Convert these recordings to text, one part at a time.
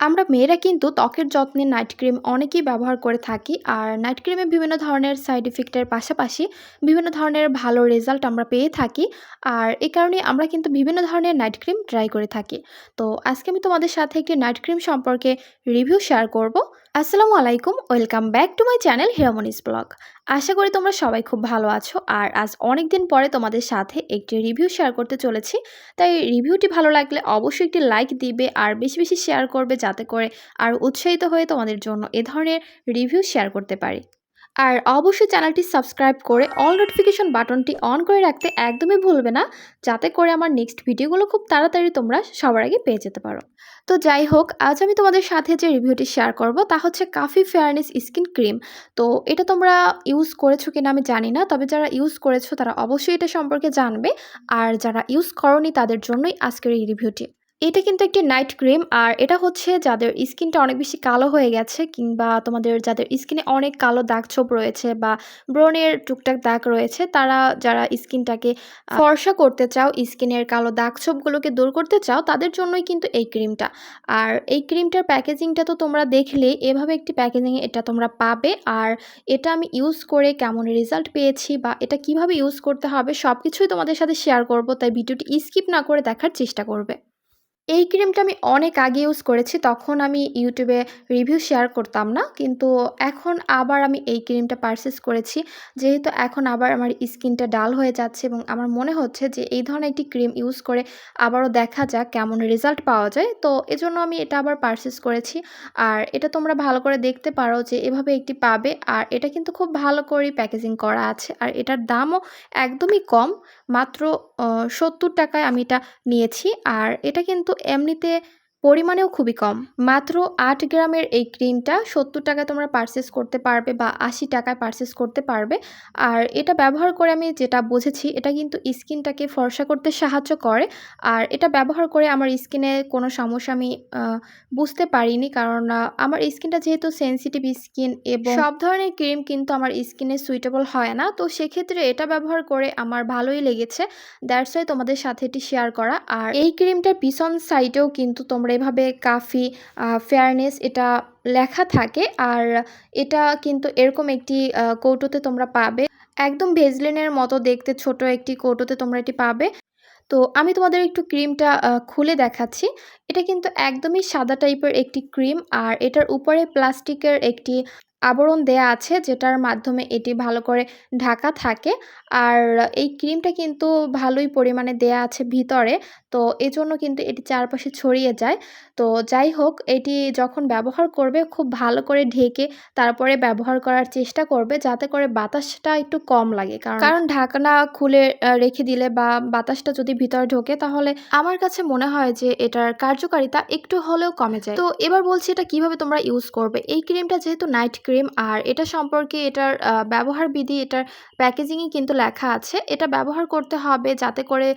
আমরা মেয়েরা কিন্তু ত্বকের যত্নে নাইট ক্রিম অনেকেই ব্যবহার করে থাকি। আর নাইট ক্রিমে বিভিন্ন ধরনের সাইড ইফেক্টের পাশাপাশি বিভিন্ন ধরনের ভালো রেজাল্ট আমরা পেয়ে থাকি। আর এই কারণে আমরা কিন্তু বিভিন্ন ধরনের নাইট ক্রিম ট্রাই করে থাকি। তো আজকে আমি তোমাদের সাথে একটি নাইট ক্রিম সম্পর্কে রিভিউ শেয়ার করব। আসসালামু আলাইকুম welcome back to my channel Hiramoni's blog আশা করি তোমরা সবাই খুব ভালো আছো। আর আজ অনেক দিন পরে তোমাদের সাথে একটি রিভিউ শেয়ার করতে চলেছি। তাই রিভিউটি ভালো লাগলে অবশ্যই একটি লাইক দিবে আর বেশি বেশি শেয়ার করবে যাতে করে আর উৎসাহিত হয়ে তোমাদের জন্য এ ধরনের রিভিউ শেয়ার করতে পারি। আর অবশ্যই চ্যানেলটি সাবস্ক্রাইব করে অল নোটিফিকেশন বাটনটি অন করে রাখতে একদমই ভুলবে না, যাতে করে আমার নেক্সট ভিডিওগুলো খুব তাড়াতাড়ি তোমরা সবার আগে পেয়ে যেতে পারো। তো যাই হোক, আজ আমি তোমাদের সাথে যে রিভিউটি শেয়ার করব তা হচ্ছে কাফি ফেয়ারনেস স্কিন ক্রিম তো এটা তোমরা ইউজ করেছ কিনা আমি জানি না, তবে যারা ইউজ করেছ তারা অবশ্যই এটা সম্পর্কে জানবে। আর যারা ইউজ করনি তাদের জন্যই আজকের এই রিভিউটি। এটা কিন্তু একটি নাইট ক্রিম আর এটা হচ্ছে যাদের স্কিনটা অনেক বেশি কালো হয়ে গেছে কিংবা তোমাদের যাদের স্কিনে অনেক কালো দাগ ছোপ রয়েছে বা ব্রণের টুকটাক দাগ রয়েছে, তারা যারা স্কিনটাকে ফর্সা করতে চাও স্কিনের কালো দাগ ছোপগুলোকে দূর করতে চাও, তাদের জন্যই কিন্তু এই ক্রিমটা আর এই ক্রিমটার প্যাকেজিংটা তো তোমরা দেখলেই, এভাবে একটি প্যাকেজিং এটা তোমরা পাবে, আর এটা আমি ইউজ করে কেমন রেজাল্ট পেয়েছি বা এটা কীভাবে ইউজ করতে হবে সব কিছুই তোমাদের সাথে শেয়ার করব, তাই ভিডিওটি স্কিপ না করে দেখার চেষ্টা করবে। এই ক্রিমটা আমি অনেক আগে ইউজ করেছি, তখন আমি ইউটিউবে রিভিউ শেয়ার করতাম না, কিন্তু এখন আবার আমি এই ক্রিমটা পারচেস করেছি। যেহেতু এখন আবার আমার স্কিনটা ডাল হয়ে যাচ্ছে এবং আমার মনে হচ্ছে যে এই ধরনের একটি ক্রিম ইউজ করে আবারও দেখা যাক কেমন রেজাল্ট পাওয়া যায়। তো এজন্য আমি এটা আবার পারচেস করেছি। আর এটা তোমরা ভালো করে দেখতে পারো যে এভাবে একটি পাবে, আর এটা কিন্তু খুব ভালো করে প্যাকেজিং করা আছে। আর এটার দামও একদমই কম, মাত্র সত্তর টাকায় আমি এটা নিয়েছি। আর এটা কিন্তু এমনিতে পরিমাণেও খুবই কম। মাত্র আট গ্রামের এই ক্রিমটা সত্তর টাকায় তোমরা পারচেস করতে পারবে বা আশি টাকায় পারচেস করতে পারবে। আর এটা ব্যবহার করে আমি যেটা বুঝেছি, এটা কিন্তু স্কিনটাকে ফর্সা করতে সাহায্য করে। আর এটা ব্যবহার করে আমার স্কিনে কোনো সমস্যা আমি বুঝতে পারিনি। কারণ আমার স্কিনটা যেহেতু সেন্সিটিভ স্কিন এবং সব ধরনের ক্রিম কিন্তু আমার স্কিনে সুইটেবল হয় না। তো সেক্ষেত্রে এটা ব্যবহার করে আমার ভালোই লেগেছে। দ্যাটস ওয়াই তোমাদের সাথে এটি শেয়ার করা। আর এই ক্রিমটার পিছন সাইডেও কিন্তু তোমরা তোমরা এভাবে কাফি ফেয়ারনেস এটা লেখা থাকে। আর এটা কিন্তু এরকম একটি কৌটোতে তোমরা পাবে। একদম ভেজলিনের মতো দেখতে ছোট একটি কৌটোতে তোমরা এটি পাবে। তো আমি তোমাদের একটু ক্রিমটা খুলে দেখাচ্ছি। এটা কিন্তু একদমই সাদা টাইপের একটি ক্রিম। আর এটার উপরে প্লাস্টিকের একটি আবরণ দেয়া আছে যেটার মাধ্যমে এটি ভালো করে ঢাকা থাকে। আর এই ক্রিমটা কিন্তু ভালোই পরিমাণে দেয়া আছে ভিতরে। তো এজন্য কিন্তু এটি চারপাশে ছড়িয়ে যায়। তো যাই হোক এটি যখন ব্যবহার করবে খুব ভালো করে ঢেকে তারপরে ব্যবহার করার চেষ্টা করবে যাতে করে বাতাসটা একটু কম লাগে। কারণ কারণ ঢাকনা খুলে রেখে দিলে বা বাতাসটা যদি ভিতরে ঢোকে তাহলে আমার কাছে মনে হয় যে এটার কার্যকারিতা একটু হলেও কমে যায়। তো এবার বলছি এটা কীভাবে তোমরা ইউজ করবে? এই ক্রিমটা যেহেতু নাইট ক্রিম। আর এটা সম্পর্কে এটার ব্যবহার বিধি, এটার প্যাকেজিংয়ে কিন্তু লেখা আছে। এটা ব্যবহার করতে হবে যাতে করে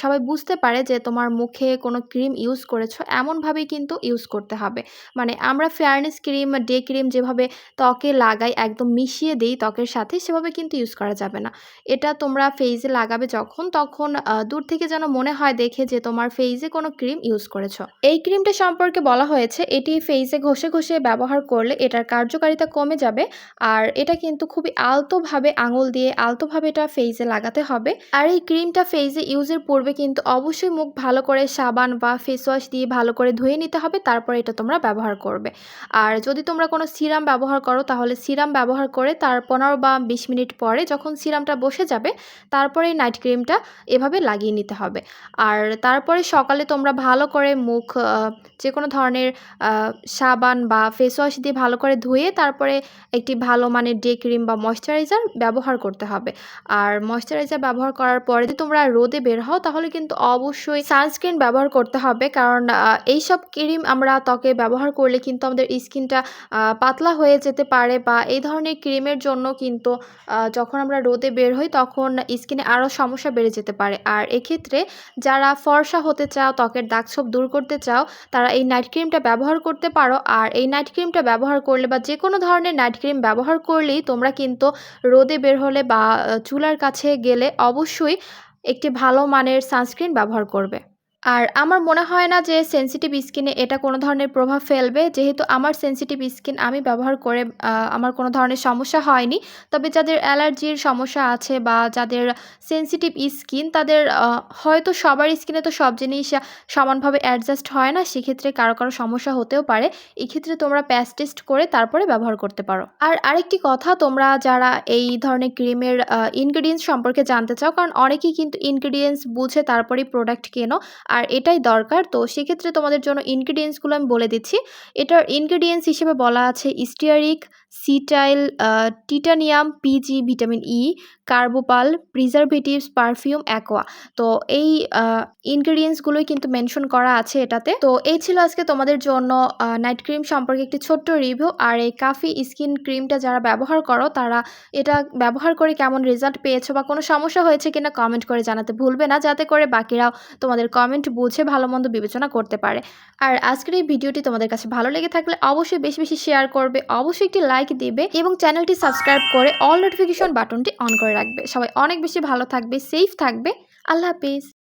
সবাই বুঝতে পারে যে তোমার মুখে কোনো ক্রিম ইউজ করেছ, এমনভাবেই কিন্তু ইউজ করতে হবে। মানে আমরা ফেয়ারনেস ক্রিম, ডে ক্রিম যেভাবে ত্বকে লাগাই, একদম মিশিয়ে দিই ত্বকের সাথে, সেভাবে কিন্তু ইউজ করা যাবে না। এটা তোমরা ফেইজে লাগাবে যখন, তখন দূর থেকে যেন মনে হয় দেখে যে তোমার ফেইজে কোনো ক্রিম ইউজ করেছ। এই ক্রিমটা সম্পর্কে বলা হয়েছে, এটি ফেইসে ঘষে ঘষে ব্যবহার করলে এটার কার্যকারিতা কমে যাবে। আর এটা কিন্তু খুবই আলতোভাবে আঙুল দিয়ে আলতোভাবে এটা ফেইসে লাগাতে হবে। আর এই ক্রিমটা ফেইসে ইউজের পূর্বে কিন্তু অবশ্যই মুখ ভালো করে সাবান বা ফেস ওয়াশ দিয়ে ভালো করে ধুয়ে নিতে হবে, তারপর এটা তোমরা ব্যবহার করবে। আর যদি তোমরা কোনো সিরাম ব্যবহার করো, তাহলে সিরাম ব্যবহার করে তার পনেরো বা বিশ মিনিট পরে যখন সিরামটা বসে যাবে, তারপরে এই নাইট ক্রিমটা এভাবে লাগিয়ে নিতে হবে। আর তারপরে সকালে তোমরা ভালো করে মুখ যে কোনো ধরনের সাবান বা ফেস ওয়াশ দিয়ে ভালো করে ধুয়ে তারপরে একটি ভালো মানের ডে ক্রিম বা ময়শ্চারাইজার ব্যবহার করতে হবে। আর ময়শ্চারাইজার ব্যবহার করার পরে যদি তোমরা রোদে বের হও, তাহলে কিন্তু অবশ্যই সানস্ক্রিন ব্যবহার করতে হবে। কারণ এইসব ক্রিম আমরা ত্বকে ব্যবহার করলে কিন্তু আমাদের স্কিনটা পাতলা হয়ে যেতে পারে বা এই ধরনের ক্রিমের জন্য কিন্তু যখন আমরা রোদে বের হই, তখন স্কিনে আরও সমস্যা বেড়ে যেতে পারে। আর এক্ষেত্রে যারা ফর্সা হতে চাও, ত্বকের দাগছোপ দূর করতে চাও, তারা এই নাইট ক্রিমটা ব্যবহার করতে পারো। আর এই নাইট ক্রিমটা ব্যবহার করলে বা যে কোনো ধরনের নাইট ক্রিম ব্যবহার করলেই তোমরা কিন্তু রোদে বের হলে বা চুলার কাছে গেলে অবশ্যই একটি ভালো মানের সানস্ক্রিন ব্যবহার করবে। আর আমার মনে হয় না যে সেনসিটিভ স্কিনে এটা কোনো ধরনের প্রভাব ফেলবে যেহেতু আমার সেনসিটিভ স্কিন আমি ব্যবহার করে আমার কোনো ধরনের সমস্যা হয়নি। তবে যাদের অ্যালার্জির সমস্যা আছে বা যাদের সেনসিটিভ স্কিন তাদের হয়তো সবার স্কিনে তো সব জিনিস সমানভাবে অ্যাডজাস্ট হয় না। সেক্ষেত্রে কারও, কারও সমস্যা হতেও পারে। এক্ষেত্রে তোমরা প্যাচ টেস্ট করে তারপরে ব্যবহার করতে পারো। আর আরেকটি কথা তোমরা যারা এই ধরনের ক্রিমের ইনগ্রিডিয়েন্টস সম্পর্কে জানতে চাও কারণ অনেকেই কিন্তু ইনগ্রিডিয়েন্টস বুঝে তারপরেই প্রোডাক্ট কেনো। আর এটাই দরকার। তো সেক্ষেত্রে তোমাদের জন্য ইনগ্রিডিয়েন্টসগুলো আমি বলে দিচ্ছি। এটার ইনগ্রিডিয়েন্টস হিসেবে বলা আছে stearic, cetyl, titanium, PG, vitamin E, carbopol, preservatives, perfume, aqua. তো এই ইনগ্রিডিয়েন্টসগুলোই কিন্তু মেনশন করা আছে এটাতে। তো এই ছিল আজকে তোমাদের জন্য নাইট ক্রিম সম্পর্কে একটি ছোট্ট রিভিউ। আর এই কাফি স্কিন ক্রিমটা যারা ব্যবহার করো তারা এটা ব্যবহার করে কেমন রেজাল্ট পেয়েছ বা কোনো সমস্যা হয়েছে কিনা কমেন্ট করে জানাতে ভুলবে না। যাতে করে বাকিরাও তোমাদের কমেন্ট বুঝে ভালো-মন্দ বিবেচনা করতে পারে। আর আজকের এই ভিডিওটি তোমাদের কাছে ভালো লেগে থাকলে অবশ্যই বেশি, বেশি শেয়ার করবে। অবশ্যই একটি লাইক দিবে এবং চ্যানেলটি সাবস্ক্রাইব করে অল নোটিফিকেশন বাটনটি অন করে রাখবে। সবাই অনেক বেশি ভালো থাকবে, সেফ থাকবে। আল্লাহ হাফেজ।